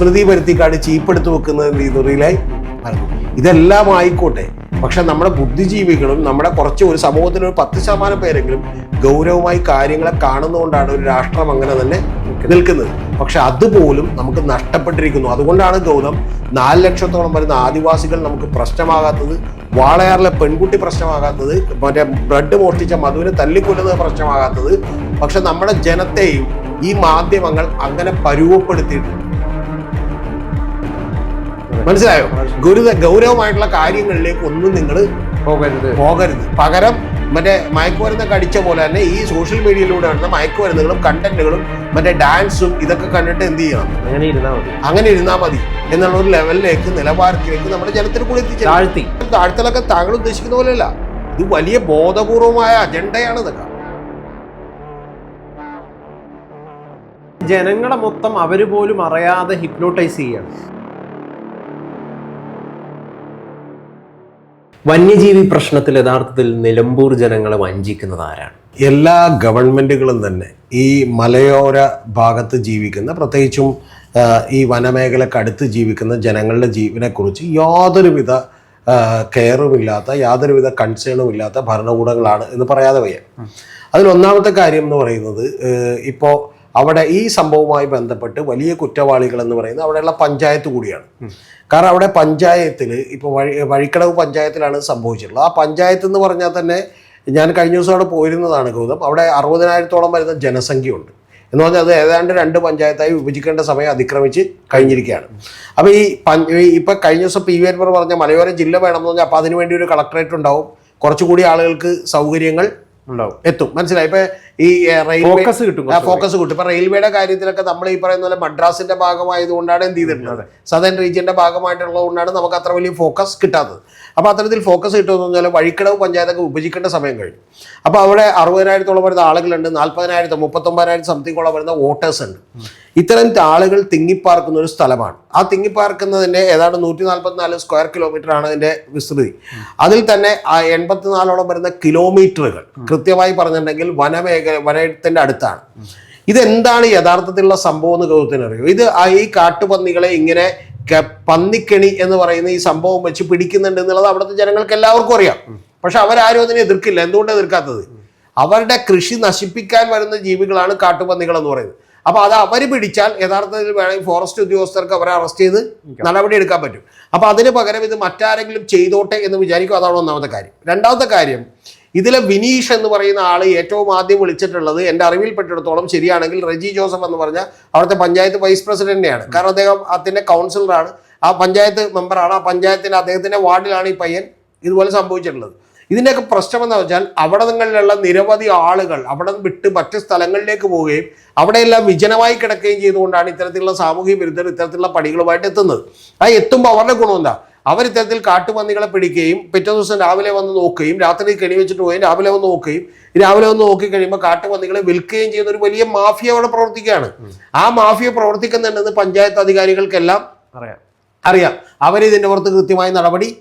വിസ്മൃതി വരുത്തിക്കാട് ചീപ്പെടുത്ത് വെക്കുന്നത് എന്ത് പറഞ്ഞു ഇതെല്ലാം ആയിക്കോട്ടെ. പക്ഷെ നമ്മുടെ ബുദ്ധിജീവികളും നമ്മുടെ കുറച്ച് ഒരു സമൂഹത്തിൽ ഒരു പത്ത് ശതമാനം പേരെങ്കിലും ഗൗരവമായി കാര്യങ്ങളെ കാണുന്നതുകൊണ്ടാണ് ഒരു രാഷ്ട്രം അങ്ങനെ തന്നെ നിൽക്കുന്നത്. പക്ഷെ അതുപോലും നമുക്ക് നഷ്ടപ്പെട്ടിരിക്കുന്നു. അതുകൊണ്ടാണ് ഗൗതം നാല് ലക്ഷത്തോളം വരുന്ന ആദിവാസികൾ നമുക്ക് പ്രശ്നമാകാത്തത് വാളയാറിലെ പെൺകുട്ടി പ്രശ്നമാകാത്തത് മറ്റേ ബ്ലഡ് മോഷ്ടിച്ച മധുവിനെ തല്ലിക്കൊല്ലുന്നത് പ്രശ്നമാകാത്തത്. പക്ഷെ നമ്മുടെ ജനത്തെയും ഈ മാധ്യമങ്ങൾ അങ്ങനെ പരുവപ്പെടുത്തിയിട്ടുണ്ട് മനസ്സിലായോ. ഗുരുത ഗൗരവമായിട്ടുള്ള കാര്യങ്ങളിലേക്ക് ഒന്നും നിങ്ങൾ പോകരുത്. പോകരുത്. പകരം മറ്റേ മയക്കുമരുന്നൊക്കെ അടിച്ച പോലെ തന്നെ ഈ സോഷ്യൽ മീഡിയയിലൂടെ വരുന്ന മയക്കുമരുന്നുകളും കണ്ടന്റുകളും മറ്റേ ഡാൻസും ഇതൊക്കെ കണ്ടിട്ട് എന്ത് ചെയ്യണം? അങ്ങനെ ഇരുന്നാൽ മതി. അങ്ങനെ ഇരുന്നാൽ മതി എന്നുള്ള ഒരു ലെവലിലേക്ക് നിലവാരത്തിലേക്ക് നമ്മുടെ ജനത്തിന് കൂടി എത്തിച്ചു താഴ്ത്തി. താഴ്ത്തലൊക്കെ താങ്കൾ ഉദ്ദേശിക്കുന്ന പോലെയല്ല. ഇത് വലിയ ബോധപൂർവമായ അജണ്ടയാണ് ഇതൊക്കെ. ജനങ്ങളെ മൊത്തം അവർ പോലും അറിയാതെ ഹിപ്നോട്ടൈസ് ചെയ്യാണ്. വന്യജീവി പ്രശ്നത്തിൽ യഥാർത്ഥത്തിൽ നിലമ്പൂർ ജനങ്ങളെ വഞ്ചിക്കുന്നത് ആരാണ്? എല്ലാ ഗവൺമെന്റുകളും തന്നെ ഈ മലയോര ഭാഗത്ത് ജീവിക്കുന്ന പ്രത്യേകിച്ചും ഈ വനമേഖലയ്ക്ക് അടുത്ത് ജീവിക്കുന്ന ജനങ്ങളുടെ ജീവനെക്കുറിച്ച് യാതൊരുവിധ കെയറുമില്ലാത്ത യാതൊരുവിധ കൺസേണും ഇല്ലാത്ത ഭരണകൂടങ്ങളാണ് എന്ന് പറയാതെ വയ്യ. അതിലൊന്നാമത്തെ കാര്യം എന്ന് പറയുന്നത് ഇപ്പോൾ അവിടെ ഈ സംഭവവുമായി ബന്ധപ്പെട്ട് വലിയ കുറ്റവാളികൾ എന്ന് പറയുന്നത് അവിടെയുള്ള പഞ്ചായത്ത് കൂടിയാണ്. കാരണം അവിടെ പഞ്ചായത്തിൽ ഇപ്പോൾ വഴി വഴിക്കടവ് പഞ്ചായത്തിലാണ് സംഭവിച്ചിട്ടുള്ളത്. ആ പഞ്ചായത്ത് എന്ന് പറഞ്ഞാൽ തന്നെ ഞാൻ കഴിഞ്ഞ ദിവസം അവിടെ പോയിരുന്നതാണ് ഗൗതം. അവിടെ അറുപതിനായിരത്തോളം വരുന്ന ജനസംഖ്യയുണ്ട്. എന്ന് പറഞ്ഞാൽ അത് ഏതാണ്ട് രണ്ട് പഞ്ചായത്തായി വിഭജിക്കേണ്ട സമയം അതിക്രമിച്ച് കഴിഞ്ഞിരിക്കുകയാണ്. അപ്പോൾ ഈ പഞ്ച ഇപ്പം കഴിഞ്ഞ ദിവസം പി വി അൻവർ പറഞ്ഞ മലയോര ജില്ല വേണമെന്ന് പറഞ്ഞാൽ അപ്പോൾ അതിനുവേണ്ടി ഒരു കളക്ടറേറ്റ് ഉണ്ടാവും. കുറച്ചുകൂടി ആളുകൾക്ക് സൗകര്യങ്ങൾ ഉണ്ടാവും. എത്തും. മനസ്സിലായി? ഇപ്പൊ ഈ റെയിൽവേ ഫോക്കസ് കിട്ടും ഫോക്കസ് കിട്ടും. ഇപ്പൊ റെയിൽവേയുടെ കാര്യത്തിലൊക്കെ നമ്മൾ ഈ പറയുന്ന പോലെ മദ്രാസിന്റെ ഭാഗമായതുകൊണ്ടാണ് എന്ത് ചെയ്തിട്ടുള്ളത്? സദൻ റീജിയന്റെ ഭാഗമായിട്ടുള്ളതുകൊണ്ടാണ് നമുക്ക് അത്ര വലിയ ഫോക്കസ് കിട്ടാത്തത്. അപ്പൊ അത്തരത്തിൽ ഫോക്കസ് കിട്ടുമെന്ന് പറഞ്ഞാൽ വഴിക്കടവ് പഞ്ചായത്തൊക്കെ വിഭജിക്കേണ്ട സമയം കഴിഞ്ഞു. അപ്പൊ അവിടെ അറുപതിനായിരത്തോളം വരുന്ന ആളുകളുണ്ട് നാൽപ്പതിനായിരത്തി മുപ്പത്തൊമ്പതിനായിരം സംതിങ്ങോളം വരുന്ന വോട്ടേഴ്സ് ഉണ്ട്. ഇത്തരം ആളുകൾ തിങ്ങിപ്പാർക്കുന്ന ഒരു സ്ഥലമാണ്. ആ തിങ്ങിപ്പാർക്കുന്നതിന്റെ ഏതാണ്ട് നൂറ്റി നാൽപ്പത്തിനാല് സ്ക്വയർ കിലോമീറ്റർ ആണ് അതിന്റെ വിസ്തൃതി. അതിൽ തന്നെ ആ എൺപത്തിനാലോളം വരുന്ന കിലോമീറ്ററുകൾ കൃത്യമായി പറഞ്ഞിട്ടുണ്ടെങ്കിൽ വനമേഖല വനത്തിന്റെ അടുത്താണ്. ഇതെന്താണ് യഥാർത്ഥത്തിലുള്ള സംഭവം എന്ന് ഗൗതത്തിന് അറിയോ ഇത് ഈ കാട്ടുപന്നികളെ ഇങ്ങനെ പന്നിക്കെണി എന്ന് പറയുന്ന ഈ സംഭവം വെച്ച് പിടിക്കുന്നുണ്ട് എന്നുള്ളത് അവിടുത്തെ ജനങ്ങൾക്ക് എല്ലാവർക്കും അറിയാം. പക്ഷെ അവരാരും അതിനെ എതിർക്കില്ല. എന്തുകൊണ്ട് എതിർക്കാത്തത്? അവരുടെ കൃഷി നശിപ്പിക്കാൻ വരുന്ന ജീവികളാണ് കാട്ടുപന്നികൾ എന്ന് പറയുന്നത്. അപ്പൊ അത് അവർ പിടിച്ചാൽ യഥാർത്ഥത്തിൽ വേണമെങ്കിൽ ഫോറസ്റ്റ് ഉദ്യോഗസ്ഥർക്ക് അവരെ അറസ്റ്റ് ചെയ്ത് നടപടി എടുക്കാൻ പറ്റും. അപ്പൊ അതിന് പകരം ഇത് മറ്റാരെങ്കിലും ചെയ്തോട്ടെ എന്ന് വിചാരിക്കും. അതാണ് ഒന്നാമത്തെ കാര്യം. രണ്ടാമത്തെ കാര്യം ഇതിലെ വിനീഷ് എന്ന് പറയുന്ന ആൾ ഏറ്റവും ആദ്യം വിളിച്ചിട്ടുള്ളത് എന്റെ അറിവിൽപ്പെട്ടിടത്തോളം ശരിയാണെങ്കിൽ റെജി ജോസഫ് എന്ന് പറഞ്ഞ അവിടുത്തെ പഞ്ചായത്ത് വൈസ് പ്രസിഡന്റിനെയാണ്. കാരണം അദ്ദേഹം അതിന്റെ കൗൺസിലറാണ്. ആ പഞ്ചായത്ത് മെമ്പറാണ്. ആ പഞ്ചായത്തിന്റെ അദ്ദേഹത്തിന്റെ വാർഡിലാണ് ഈ പയ്യൻ ഇതുപോലെ സംഭവിച്ചിട്ടുള്ളത്. ഇതിന്റെയൊക്കെ പ്രശ്നം എന്ന് വെച്ചാൽ അവിടെ നിങ്ങളിലുള്ള നിരവധി ആളുകൾ അവിടെ വിട്ട് മറ്റ് സ്ഥലങ്ങളിലേക്ക് പോവുകയും അവിടെയെല്ലാം വിജനമായി കിടക്കുകയും ചെയ്തുകൊണ്ടാണ് ഇത്തരത്തിലുള്ള സാമൂഹിക വിരുദ്ധർ ഇത്തരത്തിലുള്ള പണികളുമായിട്ട് എത്തുന്നത്. ആ എത്തുമ്പോൾ അവരുടെ ഗുണം എന്താ? അവർ ഇത്തരത്തിൽ കാട്ടുപന്നികളെ പിടിക്കുകയും പിറ്റേ ദിവസം രാവിലെ വന്ന് നോക്കുകയും രാത്രി കെണി വെച്ചിട്ട് പോയി രാവിലെ വന്ന് നോക്കുകയും രാവിലെ വന്ന് നോക്കി കഴിയുമ്പോൾ കാട്ടുപന്നികളെ വിൽക്കുകയും ചെയ്യുന്ന ഒരു വലിയ മാഫിയ അവിടെ പ്രവർത്തിക്കുകയാണ്. ആ മാഫിയ പ്രവർത്തിക്കുന്നുണ്ടെന്ന് പഞ്ചായത്ത് അധികാരികൾക്കെല്ലാം അറിയാം. അറിയാം. അവരിതിന്റെ പുറത്ത് കൃത്യമായ നടപടി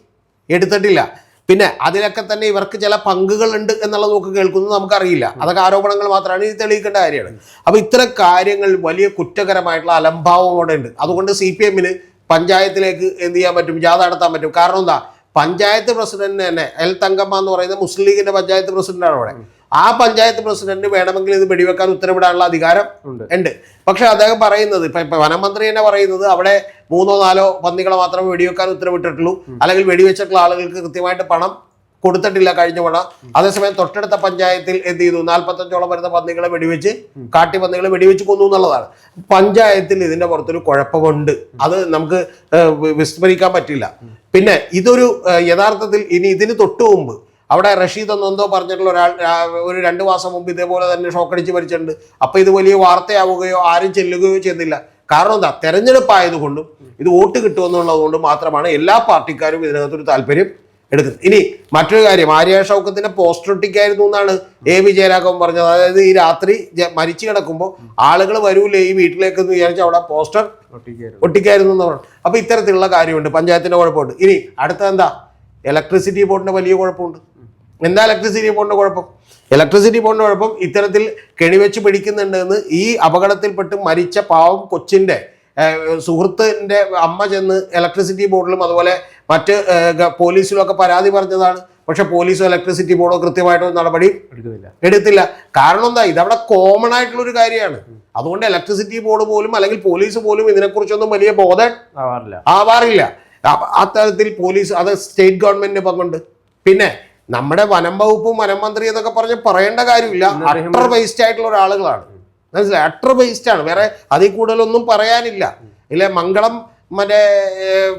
എടുത്തിട്ടില്ല. പിന്നെ അതിലൊക്കെ തന്നെ ഇവർക്ക് ചില പങ്കുകളുണ്ട് എന്നുള്ളത് നമുക്ക് കേൾക്കുന്നത് നമുക്കറിയില്ല. അതൊക്കെ ആരോപണങ്ങൾ മാത്രമാണ് ഇത് തെളിയിക്കേണ്ട കാര്യമാണ്. അപ്പോൾ ഇത്തരം കാര്യങ്ങൾ വലിയ കുറ്റകരമായിട്ടുള്ള അലംഭാവം കൂടെ ഉണ്ട്. അതുകൊണ്ട് സി പി എമ്മിന് പഞ്ചായത്തിലേക്ക് എന്ത് ചെയ്യാൻ പറ്റും? ജാഥ നടത്താൻ പറ്റും. കാരണം എന്താ? പഞ്ചായത്ത് പ്രസിഡന്റിന് തന്നെ എൽ തങ്കമ്മ എന്ന് പറയുന്ന മുസ്ലിം ലീഗിന്റെ പഞ്ചായത്ത് പ്രസിഡന്റാണ് അവിടെ. ആ പഞ്ചായത്ത് പ്രസിഡന്റ് വേണമെങ്കിൽ ഇത് വെടിവെക്കാൻ ഉത്തരവിടാനുള്ള അധികാരം ഉണ്ട്. ഉണ്ട്. പക്ഷെ അദ്ദേഹം പറയുന്നത് ഇപ്പൊ ഇപ്പൊ വനമന്ത്രി തന്നെ പറയുന്നത് അവിടെ മൂന്നോ നാലോ പന്നികളെ മാത്രമേ വെടിവെക്കാൻ ഉത്തരവിട്ടിട്ടുള്ളൂ. അല്ലെങ്കിൽ വെടിവെച്ചിട്ടുള്ള ആളുകൾക്ക് കൃത്യമായിട്ട് പണം കൊടുത്തിട്ടില്ല കഴിഞ്ഞ തവണ. അതേസമയം തൊട്ടടുത്ത പഞ്ചായത്തിൽ എന്ത് ചെയ്തു? നാൽപ്പത്തഞ്ചോളം വരുന്ന പന്നികളെ വെടിവെച്ച് കാട്ടി കാട്ടിപ്പന്നികളെ വെടിവെച്ച് കൊന്നു എന്നുള്ളതാണ്. പഞ്ചായത്തിൽ ഇതിന്റെ പുറത്തൊരു കുഴപ്പമുണ്ട്. അത് നമുക്ക് വിസ്മരിക്കാൻ പറ്റില്ല. പിന്നെ ഇതൊരു യഥാർത്ഥത്തിൽ ഇനി ഇതിന് തൊട്ടു മുമ്പ് അവിടെ റഷീദ് എന്നെന്തോ പറഞ്ഞിട്ടുള്ള ഒരാൾ ഒരു രണ്ട് മാസം മുമ്പ് ഇതേപോലെ തന്നെ ഷോക്കടിച്ച് മരിച്ചിട്ടുണ്ട്. അപ്പൊ ഇത് വലിയ വാർത്തയാവുകയോ ആരും ചെല്ലുകയോ ചെയ്യുന്നില്ല. കാരണം എന്താ? തെരഞ്ഞെടുപ്പായതുകൊണ്ടും ഇത് വോട്ട് കിട്ടുമെന്നുള്ളതുകൊണ്ട് മാത്രമാണ് എല്ലാ പാർട്ടിക്കാരും ഇതിനകത്തൊരു താല്പര്യം എടുക്കുന്നത്. ഇനി മറ്റൊരു കാര്യം ആര്യ ഷൗക്കത്തിന്റെ പോസ്റ്റർ ഒട്ടിക്കായിരുന്നു എന്നാണ് എ വി ജയരാഘവൻ പറഞ്ഞത്. അതായത് ഈ രാത്രി മരിച്ചു കിടക്കുമ്പോൾ ആളുകൾ വരൂലേ ഈ വീട്ടിലേക്ക് എന്ന് വിചാരിച്ച് അവിടെ പോസ്റ്റർ ഒട്ടിക്കായിരുന്നു. എന്ന് പറഞ്ഞു. അപ്പൊ ഇത്തരത്തിലുള്ള കാര്യമുണ്ട്. പഞ്ചായത്തിന്റെ കുഴപ്പമുണ്ട്. ഇനി അടുത്ത എന്താ? ഇലക്ട്രിസിറ്റി ബോർഡിന്റെ വലിയ കുഴപ്പമുണ്ട്. എന്താ ഇലക്ട്രിസിറ്റി ബോർഡിന്റെ കുഴപ്പം? ഇലക്ട്രിസിറ്റി ബോർഡിന്റെ കുഴപ്പം ഇത്തരത്തിൽ കെണിവെച്ച് പിടിക്കുന്നുണ്ട് എന്ന് ഈ അപകടത്തിൽപ്പെട്ട് മരിച്ച പാവം കൊച്ചിന്റെ സുഹൃത്തിന്റെ സുഹൃത്തിന്റെ അമ്മ ചെന്ന് ഇലക്ട്രിസിറ്റി ബോർഡിലും അതുപോലെ മറ്റ് പോലീസിലൊക്കെ പോലീസിലും ഒക്കെ പരാതി പറഞ്ഞതാണ്. പക്ഷെ പോലീസോ ഇലക്ട്രിസിറ്റി ബോർഡോ കൃത്യമായിട്ടൊരു നടപടി എടുക്കുന്നില്ല. എടുത്തില്ല. കാരണം എന്താ? ഇതവിടെ കോമൺ ആയിട്ടുള്ള ഒരു കാര്യമാണ്. അതുകൊണ്ട് ഇലക്ട്രിസിറ്റി ബോർഡ് പോലും അല്ലെങ്കിൽ പോലീസ് പോലും ഇതിനെക്കുറിച്ചൊന്നും വലിയ ബോധം ആവാറില്ല. ആവാറില്ല. അത്തരത്തിൽ പോലീസ് അത് സ്റ്റേറ്റ് ഗവൺമെന്റിന് പങ്കുണ്ട്. പിന്നെ നമ്മുടെ വനം വകുപ്പും വനം മന്ത്രി എന്നൊക്കെ പറഞ്ഞ് പറയേണ്ട കാര്യമില്ല. അട്ടർ വേസ്റ്റ് ആയിട്ടുള്ള ഒരാളുകളാണ്. മനസ്സിലായി? അട്ടർ വേസ്റ്റ് ആണ്. വേറെ അതിൽ കൂടുതലൊന്നും പറയാനില്ല. ഇല്ലേ മംഗളം മറ്റേ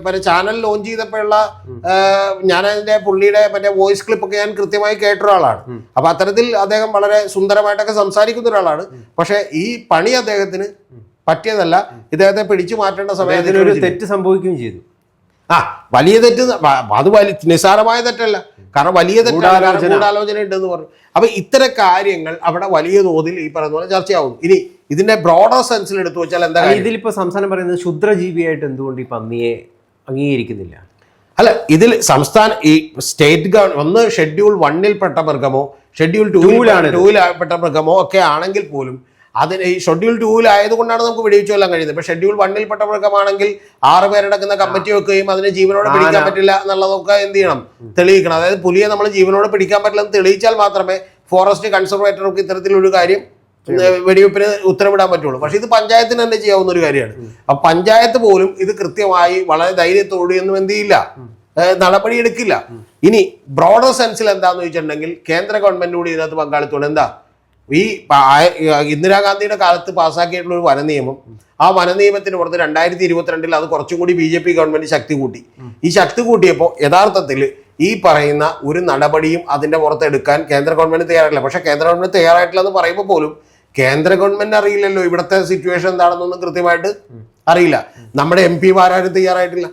മറ്റേ ചാനൽ ലോഞ്ച് ചെയ്തപ്പോഴുള്ള ഞാൻ അതിന്റെ പുള്ളിയുടെ മറ്റേ വോയിസ് ക്ലിപ്പൊക്കെ ഞാൻ കൃത്യമായി കേട്ട ഒരാളാണ്. അപ്പൊ അത്തരത്തിൽ അദ്ദേഹം വളരെ സുന്ദരമായിട്ടൊക്കെ സംസാരിക്കുന്ന ഒരാളാണ്. പക്ഷെ ഈ പണി അദ്ദേഹത്തിന് പറ്റിയതല്ല. ഇദ്ദേഹത്തെ പിടിച്ചു മാറ്റേണ്ട സമയത്ത് ഒരു തെറ്റ് സംഭവിക്കുകയും ചെയ്തു. ആ വലിയ തെറ്റ് അത് വലിയ നിസ്സാരമായ തെറ്റല്ല. കാരണം വലിയ തെറ്റാലോചന ഉണ്ടെന്ന് പറഞ്ഞു. അപ്പൊ ഇത്തരം കാര്യങ്ങൾ അവിടെ വലിയ തോതിൽ ഈ പറയുന്ന പോലെ ചർച്ചയാവും ഇനി ഇതിന്റെ ബ്രോഡർ സെൻസിൽ എടുത്തു വെച്ചാൽ എന്താ? ഇതിലിപ്പോ സംസ്ഥാനം പറയുന്നത് ക്ഷുദ്രജീവിയായിട്ട് എന്തുകൊണ്ട് ഈ പന്നിയെ അംഗീകരിക്കുന്നില്ല? അല്ല ഇതിൽ സംസ്ഥാന ഈ സ്റ്റേറ്റ് ഗവൺമെന്റ് ഒന്ന് ഷെഡ്യൂൾ വണ്ണിൽ പെട്ട മൃഗമോ ഷെഡ്യൂൾ ടൂലാണ് ടൂവിൽ പെട്ട മൃഗമോ ഒക്കെ ആണെങ്കിൽ പോലും അതിന് ഈ ഷെഡ്യൂൾ ടൂവിൽ ആയതുകൊണ്ടാണ് നമുക്ക് വെടിവെച്ച് കൊല്ലാൻ കഴിയുന്നത്. ഇപ്പൊ ഷെഡ്യൂൾ വണ്ണിൽ പെട്ട മൃഗമാണെങ്കിൽ ആറ് പേരടക്കുന്ന കമ്മിറ്റി വെക്കുകയും അതിന് ജീവനോട് പിടിക്കാൻ പറ്റില്ല എന്നുള്ളതൊക്കെ എന്ത് ചെയ്യണം? തെളിയിക്കണം. അതായത് പുലിയെ നമ്മൾ ജീവനോട് പിടിക്കാൻ പറ്റില്ല എന്ന് തെളിയിച്ചാൽ മാത്രമേ ഫോറസ്റ്റ് കൺസർവേറ്റർക്ക് ഇത്തരത്തിലൊരു കാര്യം വെടിവെപ്പിന് ഉത്തരവിടാൻ പറ്റുള്ളൂ. പക്ഷെ ഇത് പഞ്ചായത്തിന് തന്നെ ചെയ്യാവുന്ന ഒരു കാര്യമാണ്. അപ്പൊ പഞ്ചായത്ത് പോലും ഇത് കൃത്യമായി വളരെ ധൈര്യത്തോടെയൊന്നും എന്ത് ചെയ്യില്ല. നടപടിയെടുക്കില്ല നടപടി എടുക്കില്ല. ഇനി ബ്രോഡർ സെൻസിൽ എന്താന്ന് ചോദിച്ചിട്ടുണ്ടെങ്കിൽ കേന്ദ്ര ഗവൺമെന്റ് കൂടി ഇതിനകത്ത് പങ്കാളിത്തമുണ്ട്. എന്താ? ഈ ഇന്ദിരാഗാന്ധിയുടെ കാലത്ത് പാസ്സാക്കിയിട്ടുള്ള ഒരു വനനിയമം. ആ വന നിയമത്തിന് പുറത്ത് രണ്ടായിരത്തി ഇരുപത്തിരണ്ടിൽ അത് കുറച്ചും കൂടി ബി ജെ പി ഗവൺമെന്റ് ശക്തി കൂട്ടി. ഈ ശക്തി കൂട്ടിയപ്പോൾ യഥാർത്ഥത്തിൽ ഈ പറയുന്ന ഒരു നടപടിയും അതിന്റെ പുറത്ത് എടുക്കാൻ കേന്ദ്ര ഗവൺമെന്റ് തയ്യാറായില്ല പക്ഷെ കേന്ദ്ര ഗവൺമെന്റ് തയ്യാറായിട്ടില്ല എന്ന് പറയുമ്പോൾ പോലും കേന്ദ്ര ഗവൺമെന്റ് അറിയില്ലല്ലോ ഇവിടുത്തെ സിറ്റുവേഷൻ എന്താണെന്നൊന്നും കൃത്യമായിട്ട് അറിയില്ല. നമ്മുടെ എം പിമാരും തയ്യാറായിട്ടില്ല.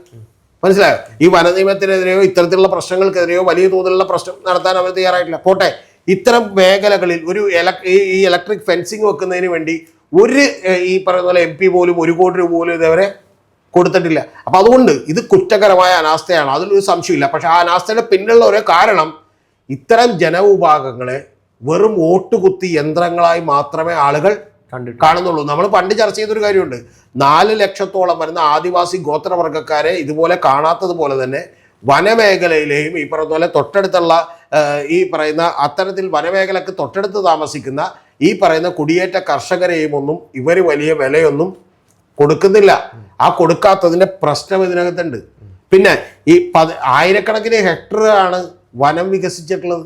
മനസ്സിലായോ? ഈ വന നിയമത്തിനെതിരെയോ ഇത്തരത്തിലുള്ള പ്രശ്നങ്ങൾക്കെതിരെയോ വലിയ തോതിലുള്ള പ്രശ്നം നടത്താൻ അവർ തയ്യാറായിട്ടില്ല. പോട്ടെ ഇത്തരം മേഖലകളിൽ ഒരു ഈ ഇലക്ട്രിക് ഫെൻസിങ് വെക്കുന്നതിന് വേണ്ടി ഒരു ഈ പറയുന്ന പോലെ എം പി പോലും ഒരു കോടി രൂപ പോലും ഇതേവരെ കൊടുത്തിട്ടില്ല. അപ്പൊ അതുകൊണ്ട് ഇത് കുറ്റകരമായ അനാസ്ഥയാണ്. അതിലൊരു സംശയമില്ല പക്ഷെ ആ അനാസ്ഥയുടെ പിന്നിലുള്ള ഒരു കാരണം ഇത്തരം ജനവിഭാഗങ്ങളെ വെറും ഓട്ടുകുത്തി യന്ത്രങ്ങളായി മാത്രമേ ആളുകൾ കാണുന്നുള്ളൂ. നമ്മൾ പണ്ട് ചർച്ച ചെയ്തൊരു കാര്യമുണ്ട്. നാല് ലക്ഷത്തോളം വരുന്ന ആദിവാസി ഗോത്രവർഗക്കാരെ ഇതുപോലെ കാണാത്തതുപോലെ തന്നെ വനമേഖലയിലെയും ഈ പറഞ്ഞ പോലെ തൊട്ടടുത്തുള്ള ഈ പറയുന്ന അത്തരത്തിൽ വനമേഖലക്ക് തൊട്ടടുത്ത് താമസിക്കുന്ന ഈ പറയുന്ന കുടിയേറ്റ കർഷകരെയും ഒന്നും ഇവർ വലിയ വിലയൊന്നും കൊടുക്കുന്നില്ല. ആ കൊടുക്കാത്തതിന്റെ പ്രശ്നം ഇതിനകത്തുണ്ട്. പിന്നെ ഈ പത് ആയിരക്കണക്കിന് ഹെക്ടറാണ് വനം വികസിച്ചിട്ടുള്ളത്.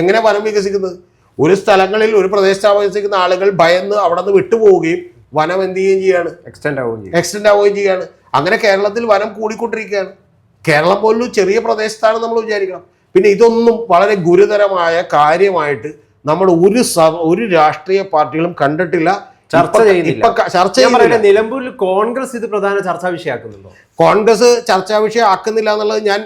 എങ്ങനെ വനം വികസിക്കുന്നത്? ഒരു സ്ഥലങ്ങളിൽ ഒരു പ്രദേശത്ത് താമസിക്കുന്ന ആളുകൾ ഭയന്ന് അവിടെ നിന്ന് വിട്ടുപോവുകയും വനം എന്ത് ചെയ്യുകയും ചെയ്യാണ്. എക്സ്റ്റെൻഡ് ആവുകയും ചെയ്യും. എക്സ്റ്റെൻഡ് ആവുകയും ചെയ്യാണ്. അങ്ങനെ കേരളത്തിൽ വനം കൂടിക്കൊണ്ടിരിക്കുകയാണ്. കേരളം പോലൊരു ചെറിയ പ്രദേശത്താണ് നമ്മൾ വിചാരിക്കണം. പിന്നെ ഇതൊന്നും വളരെ ഗുരുതരമായ കാര്യമായിട്ട് നമ്മൾ ഒരു സഭ ഒരു രാഷ്ട്രീയ പാർട്ടികളും കണ്ടിട്ടില്ല. ചർച്ച ചെയ്യുന്നില്ല. ഇപ്പൊ ചർച്ച ചെയ്യുന്നില്ല. നിലമ്പൂരിൽ കോൺഗ്രസ് ഇത് പ്രധാന ചർച്ചാ വിഷയമാക്കുന്നുണ്ടോ? കോൺഗ്രസ് ചർച്ചാ വിഷയം ആക്കുന്നില്ല എന്നുള്ളത് ഞാൻ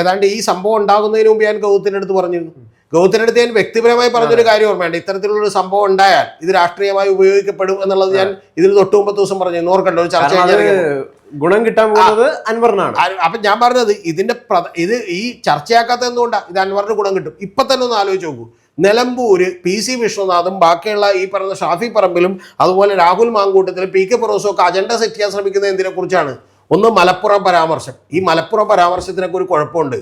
ഏതാണ്ട് ഈ സംഭവം ഉണ്ടാകുന്നതിന് മുമ്പ് ഞാൻ ഗൗതത്തിന്റെ അടുത്ത് പറഞ്ഞിരുന്നു. ഗൗതത്തിന്റെ അടുത്ത് ഞാൻ വ്യക്തിപരമായി പറഞ്ഞൊരു കാര്യം ഓർമ്മയുണ്ട് ഇത്തരത്തിലുള്ള സംഭവം ഉണ്ടായാൽ ഇത് രാഷ്ട്രീയമായി ഉപയോഗിക്കപ്പെടും എന്നുള്ളത് ഞാൻ ഇതിന് തൊട്ട് മുമ്പത്തെ ദിവസം പറഞ്ഞു ഓർക്കണ്ട? ഒരു ചർച്ച ഗുണം കിട്ടാൻ പോകുന്നത് അൻവറിനാണ്. അപ്പൊ ഞാൻ പറഞ്ഞത് ഇതിന്റെ ഇത് ഈ ചർച്ചയാക്കാത്ത എന്തുകൊണ്ടാണ് ഇത് അൻവറിന് ഗുണം കിട്ടും. ഇപ്പൊ തന്നെ ഒന്ന് ആലോചിച്ച് നോക്കൂ. നിലമ്പൂര് പി സി വിശ്വനാഥും ബാക്കിയുള്ള ഈ പറയുന്ന ഷാഫി പറമ്പിലും അതുപോലെ രാഹുൽ മാങ്കൂട്ടത്തിലും പി കെ ഫിറോസും ഒക്കെ അജണ്ട സെറ്റ് ചെയ്യാൻ ശ്രമിക്കുന്നത് എന്തിനെ കുറിച്ചാണ്? ഒന്ന് മലപ്പുറം പരാമർശം. ഈ മലപ്പുറം പരാമർശത്തിനൊക്കെ ഒരു കുഴപ്പമുണ്ട്.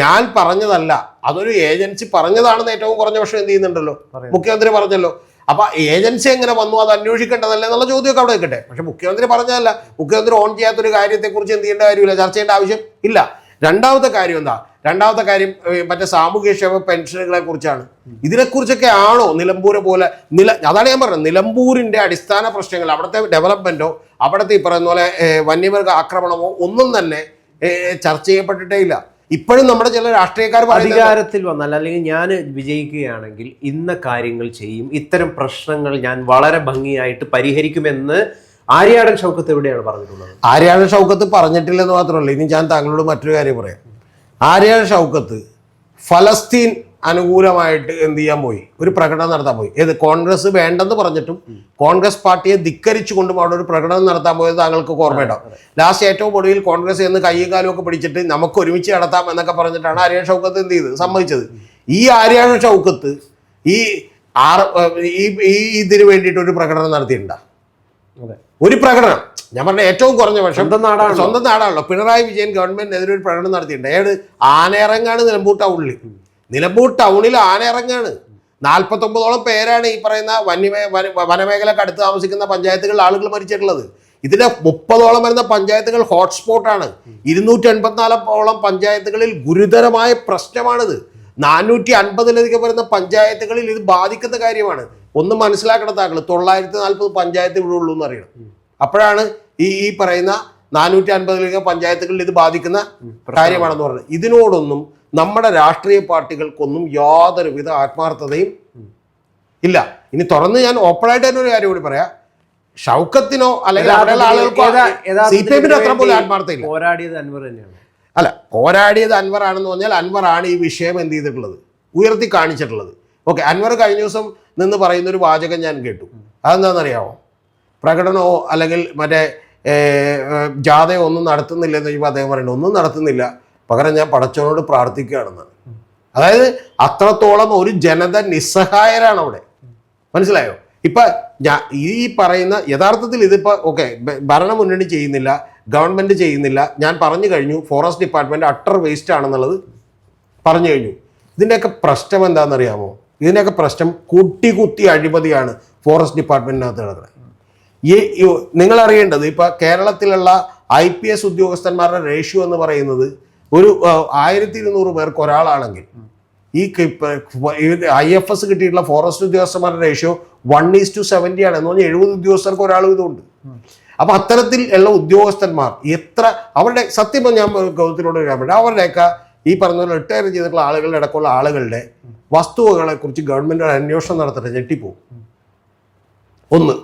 ഞാൻ പറഞ്ഞതല്ല. അതൊരു ഏജൻസി പറഞ്ഞതാണെന്ന് ഏറ്റവും കുറഞ്ഞ പക്ഷം എന്ത് ചെയ്യുന്നുണ്ടല്ലോ? മുഖ്യമന്ത്രി പറഞ്ഞല്ലോ. അപ്പൊ ഏജൻസി എങ്ങനെ വന്നു അത് അന്വേഷിക്കേണ്ടതല്ലേ എന്നുള്ള ചോദ്യമൊക്കെ അവിടെ നിൽക്കട്ടെ. പക്ഷെ മുഖ്യമന്ത്രി പറഞ്ഞതല്ല. മുഖ്യമന്ത്രി ഓൺ ചെയ്യാത്തൊരു കാര്യത്തെക്കുറിച്ച് എന്ത് ചെയ്യേണ്ട കാര്യമില്ല. ചർച്ച ചെയ്യേണ്ട ആവശ്യം ഇല്ല. രണ്ടാമത്തെ കാര്യം എന്താ? രണ്ടാമത്തെ കാര്യം മറ്റേ സാമൂഹ്യക്ഷേമ പെൻഷനുകളെ കുറിച്ചാണ്. ഇതിനെക്കുറിച്ചൊക്കെ ആണോ നിലമ്പൂരെ പോലെ നില അതാണ് ഞാൻ പറഞ്ഞത്. നിലമ്പൂരിന്റെ അടിസ്ഥാന പ്രശ്നങ്ങൾ അവിടുത്തെ ഡെവലപ്മെന്റോ അവിടുത്തെ ഈ പറയുന്ന പോലെ വന്യമൃഗ ആക്രമണമോ ഒന്നും തന്നെ ചർച്ച ചെയ്യപ്പെട്ടിട്ടേ ഇല്ല. ഇപ്പോഴും നമ്മുടെ ചില രാഷ്ട്രീയക്കാർ അധികാരത്തിൽ വന്നാൽ അല്ലെങ്കിൽ ഞാൻ വിജയിക്കുകയാണെങ്കിൽ ഇന്ന കാര്യങ്ങൾ ചെയ്യും ഇത്തരം പ്രശ്നങ്ങൾ ഞാൻ വളരെ ഭംഗിയായിട്ട് പരിഹരിക്കുമെന്ന് ആര്യാടൻ ഷൗക്കത്ത് എവിടെയാണ് പറഞ്ഞിട്ടുള്ളത്? ആര്യാടൻ ഷൗക്കത്ത് പറഞ്ഞിട്ടില്ലെന്ന് മാത്രമല്ല ഇനി ഞാൻ താങ്കളോട് മറ്റൊരു കാര്യം പറയാം. ആര്യാടൻ ഷൗക്കത്ത് ഫലസ്തീൻ അനുകൂലമായിട്ട് എന്ത് ചെയ്യാൻ പോയി? ഒരു പ്രകടനം നടത്താൻ പോയി. ഏത്? കോൺഗ്രസ് വേണ്ടെന്ന് പറഞ്ഞിട്ടും കോൺഗ്രസ് പാർട്ടിയെ ധിക്കരിച്ചുകൊണ്ടും അവിടെ ഒരു പ്രകടനം നടത്താൻ പോയത് താങ്കൾക്ക് ഓർമ്മയുണ്ടാവും ലാസ്റ്റ് ഏറ്റവും ഒടുവിൽ കോൺഗ്രസ് എന്ന് കയ്യും കാലും ഒക്കെ പിടിച്ചിട്ട് നമുക്ക് ഒരുമിച്ച് നടത്താം എന്നൊക്കെ പറഞ്ഞിട്ടാണ് ആര്യൻ ഷൗക്കത്ത് എന്ത് ചെയ്തത്? സമ്മതിച്ചത്. ഈ ആര്യാട് ഷൗക്കത്ത് ഈ ആർ ഈ ഇതിനു ഇതിന് വേണ്ടിയിട്ട് ഒരു പ്രകടനം നടത്തിയിട്ടുണ്ടോ? അതെ. ഒരു പ്രകടനം. ഞാൻ പറഞ്ഞ ഏറ്റവും കുറഞ്ഞ പക്ഷം സ്വന്തം നാടാണ് സ്വന്തം നാടാണല്ലോ. പിണറായി വിജയൻ ഗവൺമെന്റിനെതിരെ ഒരു പ്രകടനം നടത്തിയിട്ടുണ്ട്. ഏത് ആനയിറങ്ങാണ് നിലമ്പൂർ ടൗണിൽ നിലമ്പൂർ ടൗണിൽ ആനയിറങ്ങാണ്. നാൽപ്പത്തൊമ്പതോളം പേരാണ് ഈ പറയുന്ന വന്യമേ വന വനമേഖലക്ക് അടുത്ത് താമസിക്കുന്ന പഞ്ചായത്തുകളിൽ ആളുകൾ മരിച്ചിട്ടുള്ളത്. ഇതിന്റെ മുപ്പതോളം വരുന്ന പഞ്ചായത്തുകൾ ഹോട്ട്സ്പോട്ടാണ് ഇരുന്നൂറ്റി എൺപത്തിനാലോളം പഞ്ചായത്തുകളിൽ ഗുരുതരമായ പ്രശ്നമാണിത്. നാനൂറ്റി അൻപതിലധികം വരുന്ന പഞ്ചായത്തുകളിൽ ഇത് ബാധിക്കുന്ന കാര്യമാണ്. ഒന്ന് മനസ്സിലാക്കണം താങ്കൾ തൊള്ളായിരത്തി നാൽപ്പത് പഞ്ചായത്ത് ഇവിടെ ഉള്ളൂ എന്ന് അറിയണം. അപ്പോഴാണ് ഈ ഈ പറയുന്ന നാനൂറ്റി അൻപതിലധികം പഞ്ചായത്തുകളിൽ ഇത് ബാധിക്കുന്ന കാര്യമാണെന്ന് പറഞ്ഞത്. ഇതിനോടൊന്നും നമ്മുടെ രാഷ്ട്രീയ പാർട്ടികൾക്കൊന്നും യാതൊരുവിധ ആത്മാർത്ഥതയും ഇല്ല. ഇനി തുറന്ന് ഞാൻ ഓപ്പണായിട്ട് തന്നെ ഒരു കാര്യം കൂടി പറയാം. ഷൗക്കത്തിനോ അല്ലെങ്കിൽ അവിടെയുള്ള ആളുകൾക്കോ സി പി എമ്മിന് അത്ര പോലും ആത്മാർത്ഥയില്ല പോരാടിയത് അൻവർ തന്നെയാണ്. അല്ല പോരാടിയത് അൻവർ ആണെന്ന് പറഞ്ഞാൽ അൻവർ ആണ് ഈ വിഷയം എന്ത് ചെയ്തിട്ടുള്ളത്? ഉയർത്തി കാണിച്ചിട്ടുള്ളത്. ഓക്കെ അൻവർ കഴിഞ്ഞ ദിവസം നിന്ന് പറയുന്ന ഒരു വാചകം ഞാൻ കേട്ടു. അതെന്താണെന്നറിയാമോ പ്രകടനമോ അല്ലെങ്കിൽ മറ്റേ ജാഥയോ ഒന്നും നടത്തുന്നില്ല എന്ന് ചോദിക്കുമ്പോൾ അദ്ദേഹം പറയുന്നത് ഒന്നും നടത്തുന്നില്ല. പകരം ഞാൻ പടച്ചവനോട് പ്രാർത്ഥിക്കുകയാണെന്നാണ്. അതായത് അത്രത്തോളം ഒരു ജനത നിസ്സഹായരാണ് അവിടെ മനസ്സിലായോ? ഇപ്പൊ ഈ പറയുന്ന യഥാർത്ഥത്തിൽ ഇതിപ്പോ ഓക്കെ ഭരണമുന്നണി ചെയ്യുന്നില്ല ഗവൺമെന്റ് ചെയ്യുന്നില്ല. ഞാൻ പറഞ്ഞു കഴിഞ്ഞു ഫോറസ്റ്റ് ഡിപ്പാർട്ട്മെന്റ് അട്ടർ വേസ്റ്റ് ആണെന്നുള്ളത് പറഞ്ഞു കഴിഞ്ഞു. ഇതിന്റെയൊക്കെ പ്രശ്നം എന്താണെന്നറിയാമോ? ഇതിന്റെയൊക്കെ പ്രശ്നം കുട്ടി കുത്തി അഴിമതിയാണ് ഫോറസ്റ്റ് ഡിപ്പാർട്ട്മെന്റിനകത്ത് നടക്കുന്നത്. ഈ നിങ്ങൾ അറിയേണ്ടത് ഇപ്പൊ കേരളത്തിലുള്ള ഐ പി എസ് ഉദ്യോഗസ്ഥന്മാരുടെ റേഷ്യോ എന്ന് പറയുന്നത് ഒരു ആയിരത്തി ഇരുന്നൂറ് പേർക്ക് ഒരാളാണെങ്കിൽ ഈ ഐ എഫ് എസ് കിട്ടിയിട്ടുള്ള ഫോറസ്റ്റ് ഉദ്യോഗസ്ഥന്മാരുടെ ratio one is to seventy ആണ്. എന്ന് പറഞ്ഞാൽ എഴുപത് ഉദ്യോഗസ്ഥർക്ക് ഒരാൾ ഇതുണ്ട്. അപ്പൊ അത്തരത്തിൽ ഉള്ള ഉദ്യോഗസ്ഥന്മാർ എത്ര അവരുടെ സത്യം ഞാൻ ഗൗതത്തിനോട് പറയാൻ പറ്റും അവരുടെയൊക്കെ ഈ പറഞ്ഞ റിട്ടയർ ചെയ്തിട്ടുള്ള ആളുകളുടെ ഇടക്കുള്ള ആളുകളുടെ വസ്തുവകളെ കുറിച്ച് ഗവൺമെന്റ് അന്വേഷണം നടത്തട്ടെ ഞെട്ടിപ്പോവും. ഒന്ന്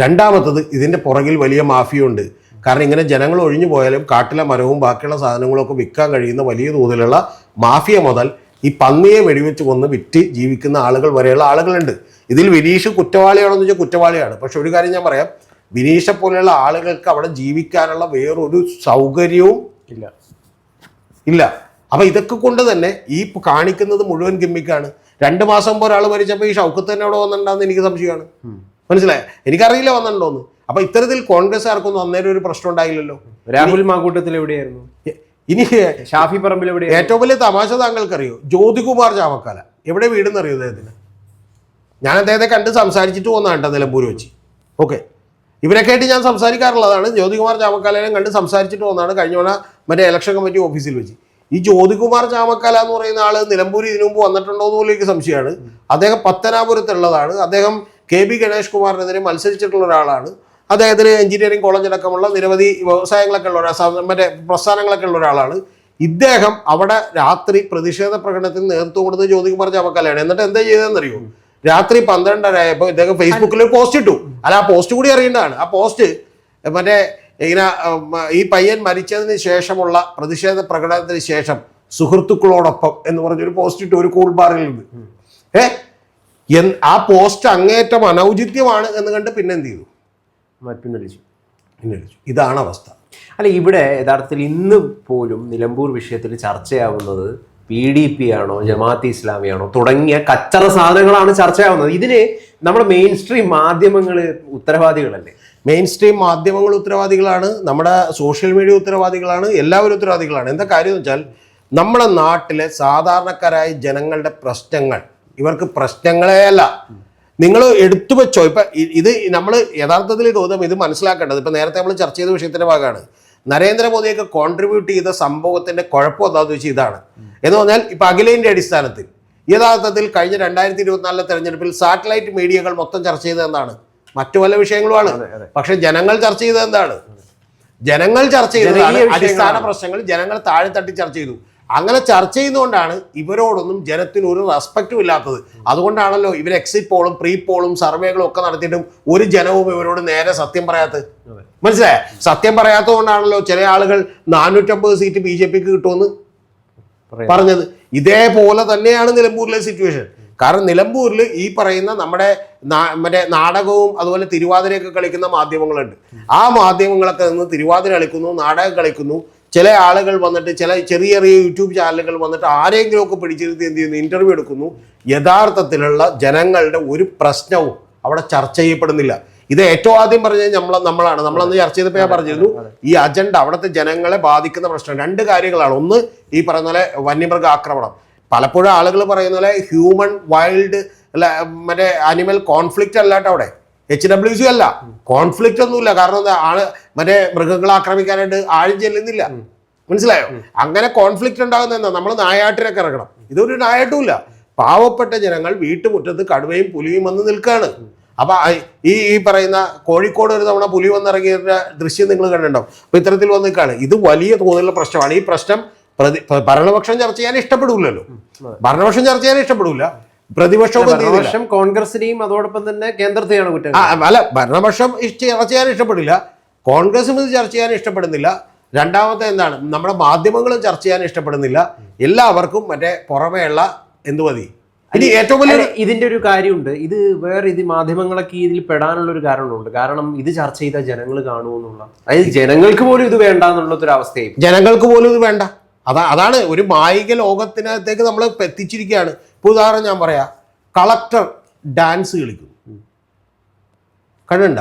രണ്ടാമത്തത് ഇതിന്റെ പുറകിൽ വലിയ മാഫിയുണ്ട്. കാരണം ഇങ്ങനെ ജനങ്ങൾ ഒഴിഞ്ഞു പോയാലും കാട്ടിലെ മരവും ബാക്കിയുള്ള സാധനങ്ങളും ഒക്കെ വിൽക്കാൻ കഴിയുന്ന വലിയ തോതിലുള്ള മാഫിയ മുതൽ ഈ പന്നിയെ വെടിവെച്ച് കൊന്ന് വിറ്റ് ജീവിക്കുന്ന ആളുകൾ വരെയുള്ള ആളുകളുണ്ട്. ഇതിൽ വിനീഷ് കുറ്റവാളിയാണോ എന്ന് വെച്ചാൽ കുറ്റവാളിയാണ്. പക്ഷെ ഒരു കാര്യം ഞാൻ പറയാം. വിനീഷെ പോലെയുള്ള ആളുകൾക്ക് അവിടെ ജീവിക്കാനുള്ള വേറൊരു സൗകര്യവും ഇല്ല. ഇല്ല. അപ്പൊ ഇതൊക്കെ കൊണ്ട് തന്നെ ഈ കാണിക്കുന്നത് മുഴുവൻ ഗിമ്മിക്കാണ്. രണ്ട് മാസം മുമ്പ് ഒരാൾ മരിച്ചപ്പോൾ ഈ ഷൗക്കത്ത് തന്നെ അവിടെ വന്നിട്ടുണ്ടെന്ന് എനിക്ക് സംശയമാണ്. മനസ്സിലായോ? എനിക്കറിയില്ല വന്നിട്ടുണ്ടോന്ന്. അപ്പൊ ഇത്തരത്തിൽ കോൺഗ്രസ്സുകാർക്കൊന്നും അന്നേരം ഒരു പ്രശ്നം ഉണ്ടായില്ലല്ലോ. രാഹുൽ മാക്കൂട്ടത്തിൽ എവിടെയായിരുന്നു? ഇനി ഷാഫി പറമ്പിൽ എവിടെ ഏറ്റവും വലിയ തമാശ താങ്കൾക്കറിയോ? ജ്യോതികുമാർ ചാമക്കാല എവിടെ വീടെന്ന് അറിയോ അദ്ദേഹത്തിന് ഞാൻ അദ്ദേഹത്തെ കണ്ട് സംസാരിച്ചിട്ട് പോകുന്ന കേട്ടോ നിലമ്പൂർ വെച്ച്. ഓക്കെ. ഇവരൊക്കെ ആയിട്ട് ഞാൻ സംസാരിക്കാറുള്ളതാണ്. ജ്യോതികുമാർ ചാമക്കാലനെ കണ്ട് സംസാരിച്ചിട്ട് പോകുന്നതാണ് കഴിഞ്ഞ തവണ മറ്റേ ഇലക്ഷൻ കമ്മിറ്റി ഓഫീസിൽ വെച്ച്. ഈ ജ്യോതികുമാർ ചാമക്കാല എന്ന് പറയുന്ന ആൾ നിലമ്പൂർ ഇതിനു മുമ്പ് വന്നിട്ടുണ്ടോ എന്ന് പോലും എനിക്ക് സംശയമാണ്. അദ്ദേഹം പത്തനാപുരത്തുള്ളതാണ്. അദ്ദേഹം കെ ബി ഗണേഷ് കുമാറിനെതിരെ മത്സരിച്ചിട്ടുള്ള ഒരാളാണ്. അദ്ദേഹത്തിന് എഞ്ചിനീയറിംഗ് കോളേജ് അടക്കമുള്ള നിരവധി വ്യവസായങ്ങളൊക്കെ ഉള്ള ഒരാൾ മറ്റേ പ്രസ്ഥാനങ്ങളൊക്കെ ഉള്ള ഒരാളാണ്. ഇദ്ദേഹം അവിടെ രാത്രി പ്രതിഷേധ പ്രകടനത്തിന് നേതൃത്വം കൊടുത്തത് ജ്യോതികുമാർ ചാമക്കാലയാണ്. എന്നിട്ട് എന്താ ചെയ്തതെന്നറിയോ? രാത്രി പന്ത്രണ്ടരയായപ്പോൾ ഇദ്ദേഹം ഫേസ്ബുക്കിൽ പോസ്റ്റ് ഇട്ടു. അല്ല ആ പോസ്റ്റ് കൂടി അറിയേണ്ടതാണ്. ആ പോസ്റ്റ് മറ്റേ ഇങ്ങനെ ഈ പയ്യൻ മരിച്ചതിന് ശേഷമുള്ള പ്രതിഷേധ പ്രകടനത്തിന് ശേഷം സുഹൃത്തുക്കളോടൊപ്പം എന്ന് പറഞ്ഞൊരു പോസ്റ്റ് ഇട്ട് ഒരു കൂൾ ബാറിൽ നിന്ന്. ഏ? ആ പോസ്റ്റ് അങ്ങേറ്റം അനൗചിത്യമാണ് എന്ന് കണ്ട് പിന്നെ എന്ത് ചെയ്തു? പിന്നടിച്ചു. പിന്നെ വിളിച്ചു. ഇതാണ് അവസ്ഥ. അല്ല ഇവിടെ യഥാർത്ഥത്തിൽ ഇന്ന് പോലും നിലമ്പൂർ വിഷയത്തിൽ ചർച്ചയാവുന്നത് പി ഡി പി ആണോ ജമാഅത്ത് ഇസ്ലാമിയാണോ തുടങ്ങിയ കച്ചറ സാധനങ്ങളാണ് ചർച്ചയാവുന്നത്. ഇതിന് നമ്മുടെ മെയിൻ സ്ട്രീം മാധ്യമങ്ങൾ ഉത്തരവാദികളല്ലേ? മെയിൻ സ്ട്രീം മാധ്യമങ്ങൾ ഉത്തരവാദികളാണ് നമ്മുടെ സോഷ്യൽ മീഡിയ ഉത്തരവാദികളാണ് എല്ലാവരും ഉത്തരവാദികളാണ്. എന്താ കാര്യം എന്ന് വെച്ചാൽ നമ്മുടെ നാട്ടിലെ സാധാരണക്കാരായ ജനങ്ങളുടെ പ്രശ്നങ്ങൾ ഇവർക്ക് പ്രശ്നങ്ങളെയല്ല നിങ്ങൾ എടുത്തു വെച്ചോ ഇപ്പം ഇത് നമ്മൾ യഥാർത്ഥത്തിൽ ഗൗതം ഇത് മനസ്സിലാക്കേണ്ടത് ഇപ്പം നേരത്തെ നമ്മൾ ചർച്ച ചെയ്ത വിഷയത്തിന്റെ ഭാഗമാണ്. നരേന്ദ്രമോദിയൊക്കെ കോൺട്രിബ്യൂട്ട് ചെയ്ത സംഭവത്തിന്റെ കുഴപ്പം എന്താണെന്ന് വെച്ചാൽ ഇതാണ്. എന്ന് പറഞ്ഞാൽ ഇപ്പം അഖിലേന്റെ അടിസ്ഥാനത്തിൽ യഥാർത്ഥത്തിൽ കഴിഞ്ഞ രണ്ടായിരത്തി ഇരുപത്തിനാലിലെ തെരഞ്ഞെടുപ്പിൽ സാറ്റലൈറ്റ് മീഡിയകൾ മൊത്തം ചർച്ച ചെയ്തത് എന്താണ് മറ്റു പല വിഷയങ്ങളുമാണ്. പക്ഷെ ജനങ്ങൾ ചർച്ച ചെയ്തത് എന്താണ്? ജനങ്ങൾ ചർച്ച ചെയ്തതാണ് അടിസ്ഥാന പ്രശ്നങ്ങൾ ജനങ്ങൾ താഴെ തട്ടി ചർച്ച ചെയ്തു. അങ്ങനെ ചർച്ച ചെയ്യുന്നതുകൊണ്ടാണ് ഇവരോടൊന്നും ജനത്തിന് ഒരു റെസ്പെക്റ്റും ഇല്ലാത്തത്. അതുകൊണ്ടാണല്ലോ ഇവർ എക്സിറ്റ് പോളും പ്രീ പോളും സർവേകളും ഒക്കെ നടത്തിയിട്ടും ഒരു ജനവും ഇവരോട് നേരെ സത്യം പറയാത്തത്. മനസ്സിലായ? സത്യം പറയാത്തത് കൊണ്ടാണല്ലോ ചില ആളുകൾ നാനൂറ്റമ്പത് സീറ്റ് ബി ജെ പിക്ക് കിട്ടുമെന്ന്. പറഞ്ഞത്. ഇതേപോലെ തന്നെയാണ് നിലമ്പൂരിലെ സിറ്റുവേഷൻ കാരണം നിലമ്പൂരിൽ ഈ പറയുന്ന നമ്മുടെ മറ്റേ നാടകവും അതുപോലെ തിരുവാതിരയൊക്കെ കളിക്കുന്ന മാധ്യമങ്ങളുണ്ട്. ആ മാധ്യമങ്ങളൊക്കെ നിന്ന് തിരുവാതിര കളിക്കുന്നു നാടകം കളിക്കുന്നു. ചില ആളുകൾ വന്നിട്ട് ചില ചെറിയ ചെറിയ യൂട്യൂബ് ചാനലുകൾ വന്നിട്ട് ആരെങ്കിലും ഒക്കെ പിടിച്ചിരുത്തി എന്ത് ചെയ്യുന്നു? ഇന്റർവ്യൂ എടുക്കുന്നു. യഥാർത്ഥത്തിലുള്ള ജനങ്ങളുടെ ഒരു പ്രശ്നവും അവിടെ ചർച്ച ചെയ്യപ്പെടുന്നില്ല. ഇത് ഏറ്റവും ആദ്യം പറഞ്ഞത് നമ്മൾ നമ്മളാണ്. നമ്മളന്ന് ചർച്ച ചെയ്തപ്പോൾ ഞാൻ പറഞ്ഞിരുന്നു ഈ അജണ്ട അവിടുത്തെ ജനങ്ങളെ ബാധിക്കുന്ന പ്രശ്നം രണ്ട് കാര്യങ്ങളാണ്. ഒന്ന് ഈ പറഞ്ഞ പോലെ വന്യമൃഗ ആക്രമണം. പലപ്പോഴും ആളുകൾ പറയുന്ന പോലെ ഹ്യൂമൻ വൈൽഡ് അല്ല മറ്റേ അനിമൽ കോൺഫ്ലിക്റ്റ് അല്ലാട്ടോ അവിടെ. എച്ച് ഡബ്ല്യു സി അല്ല. കോൺഫ്ലിക്റ്റ് ഒന്നുമില്ല. കാരണം എന്താ? ആൾ മറ്റേ മൃഗങ്ങളെ ആക്രമിക്കാനായിട്ട് ആഴും ചെല്ലുന്നില്ല. മനസ്സിലായോ? അങ്ങനെ കോൺഫ്ലിക്റ്റ് ഉണ്ടാകുന്ന എന്താ? നമ്മൾ നായാട്ടിനൊക്കെ ഇറങ്ങണം. ഇതൊരു നായാട്ടുമില്ല. പാവപ്പെട്ട ജനങ്ങൾ വീട്ടുമുറ്റത്ത് കടുവയും പുലിയും വന്ന് നിൽക്കുകയാണ് അപ്പൊ ഈ ഈ പറയുന്ന കോഴിക്കോട് ഒരു തവണ പുലി വന്നിറങ്ങിയ ദൃശ്യം നിങ്ങൾ കണ്ടിട്ടുണ്ടാവും. അപ്പൊ ഇത്തരത്തിൽ വന്നിക്കാണ് ഇത് വലിയ തോതിലുള്ള പ്രശ്നമാണ്. ഈ പ്രശ്നം പ്രതി ഭരണപക്ഷം ചർച്ച ചെയ്യാൻ ഇഷ്ടപ്പെടില്ലല്ലോ ഭരണപക്ഷം ചർച്ച ചെയ്യാൻ ഇഷ്ടപ്പെടില്ല പ്രതിപക്ഷവും. ഭരണപക്ഷം കോൺഗ്രസിനെയും അതോടൊപ്പം തന്നെ കേന്ദ്രത്തെയാണ് കുറ്റം അല്ല ഭരണപക്ഷം ചർച്ച ചെയ്യാൻ ഇഷ്ടപ്പെടില്ല. കോൺഗ്രസും ഇത് ചർച്ച ചെയ്യാൻ ഇഷ്ടപ്പെടുന്നില്ല. രണ്ടാമത്തെ എന്താണ്? നമ്മുടെ മാധ്യമങ്ങളും ചർച്ച ചെയ്യാൻ ഇഷ്ടപ്പെടുന്നില്ല. എല്ലാവർക്കും മറ്റേ പുറമേയുള്ള എന്ത് മതി? ഇനി ഏറ്റവും വലിയ ഇതിന്റെ ഒരു കാര്യമുണ്ട്. ഇത് വേറെ ഇത് മാധ്യമങ്ങളൊക്കെ ഇതിൽ പെടാനുള്ള ഒരു കാരണമുണ്ട്. കാരണം ഇത് ചർച്ച ചെയ്താൽ ജനങ്ങൾ കാണുമെന്നുള്ള അതായത് ജനങ്ങൾക്ക് പോലും ഇത് വേണ്ട എന്നുള്ളത് ഒരു അവസ്ഥയായി ജനങ്ങൾക്ക് പോലും ഇത് വേണ്ട. അതാ അതാണ് ഒരു മായിക ലോകത്തിനകത്തേക്ക് നമ്മൾ എത്തിച്ചിരിക്കുകയാണ്. ഇപ്പോൾ ഉദാഹരണം ഞാൻ പറയാം. കളക്ടർ ഡാൻസ് കളിക്കും. കണ്ടുണ്ട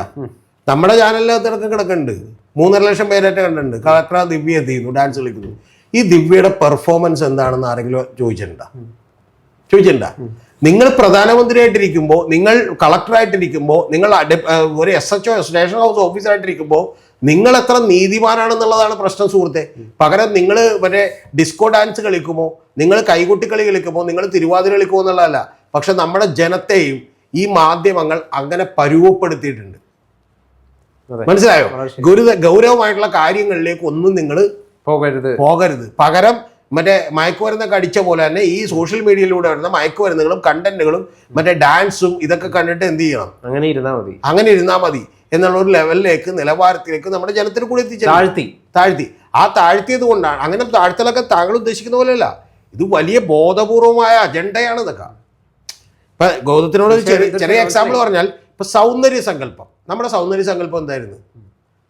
നമ്മുടെ ചാനലിൽ ഇടയ്ക്ക് കിടക്കുന്നുണ്ട്. മൂന്നര ലക്ഷം പേരായിട്ട് കണ്ടിട്ടുണ്ട്. കളക്ടർ ദിവ്യ എന്ത് ചെയ്യുന്നു? ഡാൻസ് കളിക്കുന്നു. ഈ ദിവ്യയുടെ പെർഫോമൻസ് എന്താണെന്ന് ആരെങ്കിലും ചോദിച്ചിട്ടുണ്ടോ? ചോദിച്ചിട്ടുണ്ടോ? നിങ്ങൾ പ്രധാനമന്ത്രിയായിട്ടിരിക്കുമ്പോൾ നിങ്ങൾ കളക്ടറായിട്ടിരിക്കുമ്പോൾ നിങ്ങൾ ഒരു S H O station house ഓഫീസറായിട്ടിരിക്കുമ്പോൾ നിങ്ങൾ എത്ര നീതിമാനാണെന്നുള്ളതാണ് പ്രശ്നം സുഹൃത്തെ. പകരം നിങ്ങൾ മറ്റേ ഡിസ്കോ ഡാൻസ് കളിക്കുമോ? നിങ്ങൾ കൈകൊട്ടിക്കളി കളിക്കുമോ? നിങ്ങൾ തിരുവാതിര കളിക്കുമോ എന്നുള്ളതല്ല. പക്ഷെ നമ്മുടെ ജനത്തെയും ഈ മാധ്യമങ്ങൾ അങ്ങനെ പരുവപ്പെടുത്തിയിട്ടുണ്ട്. മനസ്സിലായോ? ഗുരു ഗൗരവമായിട്ടുള്ള കാര്യങ്ങളിലേക്ക് ഒന്നും നിങ്ങൾ പോകരുത്. പോകരുത്. പകരം മറ്റേ മയക്കുമരുന്നൊക്കെ അടിച്ച പോലെ തന്നെ ഈ സോഷ്യൽ മീഡിയയിലൂടെ വരുന്ന മയക്കുമരുന്നുകളും കണ്ടന്റുകളും മറ്റേ ഡാൻസും ഇതൊക്കെ കണ്ടിട്ട് എന്ത് ചെയ്യണം? അങ്ങനെ ഇരുന്നാൽ മതി. അങ്ങനെ ഇരുന്നാൽ മതി എന്നുള്ള ഒരു ലെവലിലേക്ക് നിലവാരത്തിലേക്ക് നമ്മുടെ ജനത്തിന് കൂടി എത്തിച്ചു താഴ്ത്തി. താഴ്ത്തി. ആ താഴ്ത്തിയത് കൊണ്ടാണ്. അങ്ങനെ താഴ്ത്തലൊക്കെ താങ്കൾ ഉദ്ദേശിക്കുന്ന പോലെയല്ല. ഇത് വലിയ ബോധപൂർവമായ അജണ്ടയാണ് ഇതൊക്കെ. ഇപ്പൊ ഗൗതത്തിനോട് ചെറിയ എക്സാമ്പിൾ പറഞ്ഞാൽ ഇപ്പൊ സൗന്ദര്യ സങ്കല്പം. നമ്മുടെ സൗന്ദര്യ സങ്കല്പം എന്തായിരുന്നു?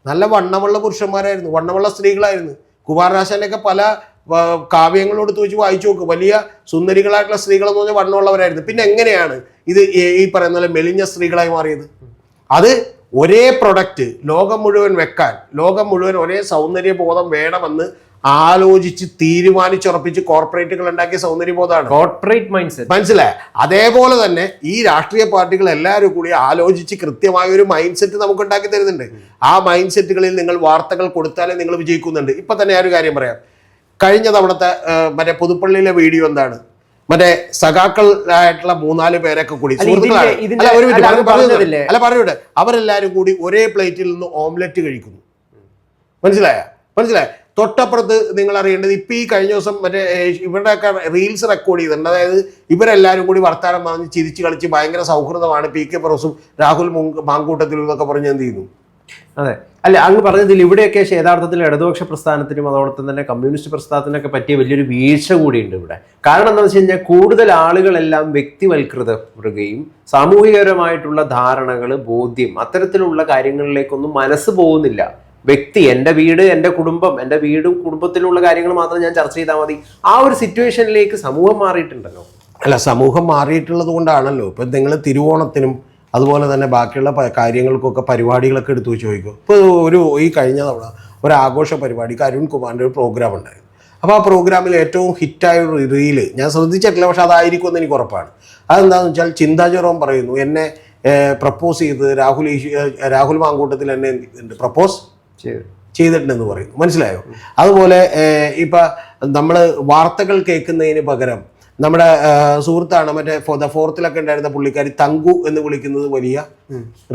നല്ല വണ്ണമുള്ള പുരുഷന്മാരായിരുന്നു. വണ്ണമുള്ള സ്ത്രീകളായിരുന്നു. കുമാരനാശാന്റെ പല കാവ്യങ്ങളോട് വെച്ച് വായിച്ചു നോക്ക്. വലിയ സുന്ദരികളായിട്ടുള്ള സ്ത്രീകൾ എന്ന് പറഞ്ഞാൽ വണ്ണമുള്ളവരായിരുന്നു. പിന്നെ എങ്ങനെയാണ് ഇത് ഈ- പറയുന്ന പോലെ മെലിഞ്ഞ സ്ത്രീകളായി മാറിയത്? അത് ഒരേ പ്രൊഡക്റ്റ് ലോകം മുഴുവൻ വെക്കാൻ ലോകം മുഴുവൻ ഒരേ സൗന്ദര്യ ബോധം വേണമെന്ന് ആലോചിച്ച് തീരുമാനിച്ചുറപ്പിച്ച് കോർപ്പറേറ്റുകൾ ഉണ്ടാക്കിയ സൗന്ദര്യബോധമാണ്. കോർപ്പറേറ്റ് മൈൻഡ് സെറ്റ് മനസ്സിലായ? അതേപോലെ തന്നെ ഈ രാഷ്ട്രീയ പാർട്ടികൾ എല്ലാവരും കൂടി ആലോചിച്ച് കൃത്യമായ ഒരു മൈൻഡ് സെറ്റ് നമുക്ക് ഉണ്ടാക്കി തരുന്നുണ്ട്. ആ മൈൻഡ് സെറ്റുകളിൽ നിങ്ങൾ വാർത്തകൾ കൊടുത്താലേ നിങ്ങൾ വിജയിക്കുന്നുണ്ട്. ഇപ്പൊ തന്നെ ആ ഒരു കാര്യം പറയാം. കഴിഞ്ഞ തവണത്തെ മറ്റേ പുതുപ്പള്ളിയിലെ വീഡിയോ എന്താണ്? മറ്റേ സഖാക്കൾ ആയിട്ടുള്ള മൂന്നാൽ പേരൊക്കെ കൂടി അല്ല, സുഹൃത്തുക്കളാണ്. ഇതിന്റെ- ഇതിന്റെ- അല്ല, ഒരു അല്ല, പറഞ്ഞു- പറഞ്ഞു. പറഞ്ഞോട്ടെ അവരെല്ലാരും കൂടി ഒരേ പ്ലേറ്റിൽ നിന്ന് ഓംലെറ്റ് കഴിക്കുന്നു. മനസ്സിലായ? മനസ്സിലായ? തൊട്ടപ്പുറത്ത് നിങ്ങൾ അറിയേണ്ടത് ഇപ്പൊ ഈ കഴിഞ്ഞ ദിവസം മറ്റേ ഇവരുടെ ഇവരുടെയൊക്കെ റീൽസ് റെക്കോർഡ് ചെയ്തിട്ടുണ്ട്. അതായത് ഇവരെല്ലാരും കൂടി വർത്തമാനം പറഞ്ഞ് ചിരിച്ച് കളിച്ച് ഭയങ്കര സൗഹൃദമാണ് പി കെ ഫിറോസും രാഹുൽ മുങ്ക- മാങ്കൂട്ടത്തിലും എന്നൊക്കെ പറഞ്ഞ് എന്ത് ചെയ്യുന്നു? അതെ. അല്ല അങ്ങ് പറഞ്ഞതിൽ ഇവിടെയൊക്കെ യഥാർത്ഥത്തിൽ ഇടതുപക്ഷ പ്രസ്ഥാനത്തിനും അതോടൊപ്പം തന്നെ കമ്മ്യൂണിസ്റ്റ് പ്രസ്ഥാനത്തിനൊക്കെ പറ്റിയ വലിയൊരു വീഴ്ച കൂടിയുണ്ട് ഇവിടെ. കാരണം എന്താണെന്ന് വെച്ച് കഴിഞ്ഞാൽ കൂടുതൽ ആളുകളെല്ലാം വ്യക്തിവൽകൃതപ്പെടുകയും സാമൂഹികപരമായിട്ടുള്ള ധാരണകൾ ബോധ്യം അത്തരത്തിലുള്ള കാര്യങ്ങളിലേക്കൊന്നും മനസ്സ് പോകുന്നില്ല. വ്യക്തി എന്റെ വീട് എന്റെ കുടുംബം എന്റെ വീടും കുടുംബത്തിലുള്ള കാര്യങ്ങൾ മാത്രം ഞാൻ ചർച്ച ചെയ്താൽ മതി. ആ ഒരു സിറ്റുവേഷനിലേക്ക് സമൂഹം മാറിയിട്ടുണ്ടല്ലോ. അല്ല സമൂഹം മാറിയിട്ടുള്ളത് കൊണ്ടാണല്ലോ. ഇപ്പം നിങ്ങൾ തിരുവോണത്തിനും അതുപോലെ തന്നെ ബാക്കിയുള്ള കാര്യങ്ങൾക്കൊക്കെ പരിപാടികളൊക്കെ എടുത്തു വെച്ച് ചോദിക്കും. ഇപ്പോൾ ഒരു ഈ കഴിഞ്ഞ തവണ ഒരു ആഘോഷ പരിപാടിക്ക് അരുൺ കുമാറിന്റെ ഒരു പ്രോഗ്രാം ഉണ്ടായിരുന്നു. അപ്പോൾ ആ പ്രോഗ്രാമിൽ ഏറ്റവും ഹിറ്റായ ഒരു റീൽ ഞാൻ ശ്രദ്ധിച്ചിട്ടില്ല പക്ഷെ അതായിരിക്കും എന്ന് എനിക്ക് ഉറപ്പാണ്. അതെന്താണെന്ന് വെച്ചാൽ ചിന്താ ജെറോം പറയുന്നു എന്നെ പ്രപ്പോസ് ചെയ്ത് രാഹുൽ രാഹുൽ മാങ്കൂട്ടത്തിൽ എന്നെ പ്രപ്പോസ് ചെയ്തിട്ടുണ്ടെന്ന് പറയുന്നു. മനസ്സിലായോ? അതുപോലെ ഇപ്പം നമ്മൾ വാർത്തകൾ കേൾക്കുന്നതിന് പകരം നമ്മുടെ സുഹൃത്താണ് മറ്റേ ദ ഫോർത്തിലൊക്കെ ഉണ്ടായിരുന്ന പുള്ളിക്കാരി തങ്കു എന്ന് വിളിക്കുന്നത് വലിയ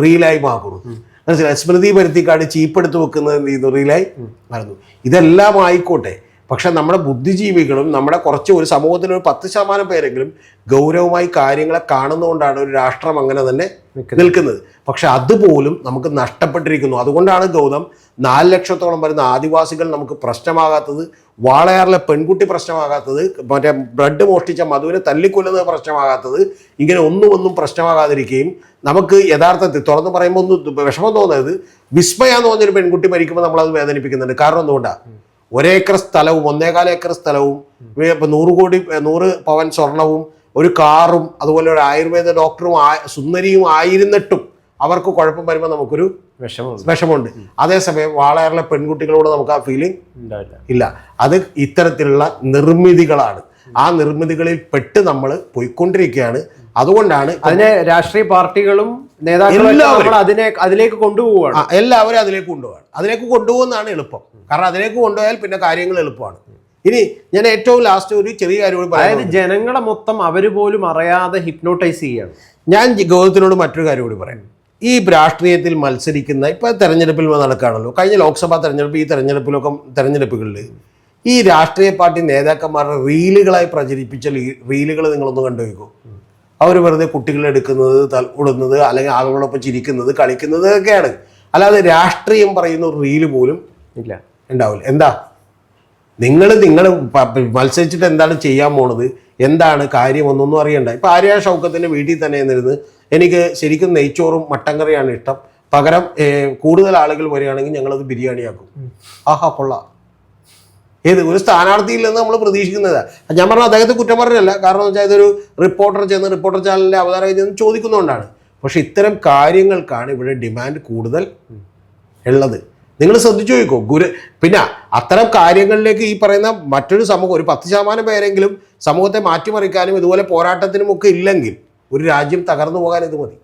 റീലായി മാറുന്നു. മനസ്സിലായി? സ്മൃതി പരുത്തിക്കാട് ചീപ്പെടുത്ത് വെക്കുന്നത് എന്ത് ചെയ്യുന്നു? റീലായി മാറുന്നു. ഇതെല്ലാം ആയിക്കോട്ടെ. പക്ഷെ നമ്മുടെ ബുദ്ധിജീവികളും നമ്മുടെ കുറച്ച് ഒരു സമൂഹത്തിൽ ഒരു പത്ത് ശതമാനം പേരെങ്കിലും ഗൗരവമായി കാര്യങ്ങളെ കാണുന്നതുകൊണ്ടാണ് ഒരു രാഷ്ട്രം അങ്ങനെ തന്നെ നിൽക്കുന്നത്. പക്ഷെ അതുപോലും നമുക്ക് നഷ്ടപ്പെട്ടിരിക്കുന്നു. അതുകൊണ്ടാണ് ഗൗതം നാല് ലക്ഷത്തോളം വരുന്ന ആദിവാസികൾ നമുക്ക് പ്രശ്നമാകാത്തത് വാളയാറിലെ പെൺകുട്ടി പ്രശ്നമാകാത്തത് മറ്റേ ബ്ലഡ് മോഷ്ടിച്ച മധുവിനെ തല്ലിക്കൊല്ലുന്നത് പ്രശ്നമാകാത്തത് ഇങ്ങനെ ഒന്നും ഒന്നും പ്രശ്നമാകാതിരിക്കുകയും നമുക്ക് യഥാർത്ഥത്തിൽ തുറന്നു പറയുമ്പോൾ ഒന്ന് വിഷമം തോന്നരുത്. വിസ്മയ പറഞ്ഞൊരു പെൺകുട്ടി മരിക്കുമ്പോൾ നമ്മളത് വേദനിപ്പിക്കുന്നുണ്ട്. കാരണം എന്തുകൊണ്ടാണ് ഒരേക്കർ സ്ഥലവും ഒന്നേകാല ഏക്കർ സ്ഥലവും ഇപ്പം നൂറ് കോടി നൂറ് പവൻ സ്വർണവും ഒരു കാറും അതുപോലെ ഒരു ആയുർവേദ ഡോക്ടറും സുന്ദരിയും ആയിരുന്നിട്ടും അവർക്ക് കുഴപ്പം വരുമ്പോൾ നമുക്കൊരു വിഷമമുണ്ട്. വിഷമമുണ്ട്. അതേസമയം വാളയാറിലെ പെൺകുട്ടികളോട് നമുക്ക് ആ ഫീലിംഗ് ഇല്ല. അത് ഇത്തരത്തിലുള്ള നിർമ്മിതികളാണ്. ആ നിർമ്മിതികളിൽ പെട്ട് നമ്മൾ പോയിക്കൊണ്ടിരിക്കുകയാണ്. അതുകൊണ്ടാണ് അതിനെ രാഷ്ട്രീയ പാർട്ടികളും നേതാക്കളും അതിനെ അതിലേക്ക് കൊണ്ടുപോവുകയാണ്. എല്ലാവരും അതിലേക്ക് കൊണ്ടുപോകണം അതിലേക്ക് കൊണ്ടുപോകുന്നതാണ് എളുപ്പം. കാരണം അതിലേക്ക് കൊണ്ടുപോയാൽ പിന്നെ കാര്യങ്ങൾ എളുപ്പമാണ്. ഇനി ഞാൻ ഏറ്റവും ലാസ്റ്റ് ഒരു ചെറിയ കാര്യം കൂടി പറയാം അതായത് ജനങ്ങളെ മൊത്തം അവർ പോലും അറിയാതെ ഹിപ്നോട്ടൈസ് ചെയ്യാണ്. ഞാൻ ഗൗതത്തിനോട് മറ്റൊരു കാര്യം കൂടി പറയാം. ഈ രാഷ്ട്രീയത്തിൽ മത്സരിക്കുന്ന ഇപ്പോൾ തെരഞ്ഞെടുപ്പിൽ നടക്കുകയാണല്ലോ കഴിഞ്ഞ ലോക്സഭാ തെരഞ്ഞെടുപ്പ് ഈ തെരഞ്ഞെടുപ്പിലൊക്കെ തെരഞ്ഞെടുപ്പുകളിൽ ഈ രാഷ്ട്രീയ പാർട്ടി നേതാക്കന്മാരുടെ റീലുകളായി പ്രചരിപ്പിച്ച റീലുകൾ നിങ്ങളൊന്ന് കണ്ടു നോക്കൂ. അവർ വെറുതെ കുട്ടികളെ എടുക്കുന്നത് തൽ- ഉടുന്നത് അല്ലെങ്കിൽ ആളുകളോടൊപ്പം ചിരിക്കുന്നത് കളിക്കുന്നത് ഒക്കെയാണ്. അല്ലാതെ രാഷ്ട്രീയം പറയുന്ന ഒരു റീൽ പോലും ഇല്ല. ഉണ്ടാവില്ല. എന്താ? നിങ്ങൾ നിങ്ങൾ മത്സരിച്ചിട്ട് എന്താണ് ചെയ്യാൻ പോണത്? എന്താണ് കാര്യം ഒന്നൊന്നും അറിയണ്ട. ഇപ്പം ആര്യ ഷൗക്കത്തിന്റെ വീട്ടിൽ തന്നെ നിന്നിരുന്ന് എനിക്ക് ശരിക്കും നെയ്ച്ചോറും മട്ടൻ കറിയാണ് ഇഷ്ടം. പകരം കൂടുതൽ ആളുകൾ വരികയാണെങ്കിൽ ഞങ്ങളത് ബിരിയാണിയാക്കും. ആഹാ കൊള്ളാം. ഏത്? ഒരു സ്ഥാനാർത്ഥിയിൽ നിന്ന് നമ്മൾ പ്രതീക്ഷിക്കുന്നത്. ഞാൻ പറഞ്ഞ അദ്ദേഹത്തെ കുറ്റം പറഞ്ഞല്ല. കാരണം വെച്ചാൽ ഇതൊരു റിപ്പോർട്ടർ ചെന്ന് റിപ്പോർട്ടർ ചാനലിന്റെ അവതാരകൻ ചെന്ന് ചോദിക്കുന്നതുകൊണ്ടാണ് പക്ഷെ ഇത്തരം കാര്യങ്ങൾക്കാണ് ഇവിടെ ഡിമാൻഡ് കൂടുതൽ ഉള്ളത്. നിങ്ങൾ ശ്രദ്ധിച്ചു നോക്കോ ഗുരു പിന്നെ അത്തരം കാര്യങ്ങളിലേക്ക് ഈ പറയുന്ന മറ്റൊരു സമൂഹം ഒരു പത്ത് ശതമാനം പേരെങ്കിലും സമൂഹത്തെ മാറ്റിമറിക്കാനും ഇതുപോലെ പോരാട്ടത്തിനുമൊക്കെ ഇല്ലെങ്കിൽ ഒരു രാജ്യം തകർന്നു പോകാൻ ഇത് മതി.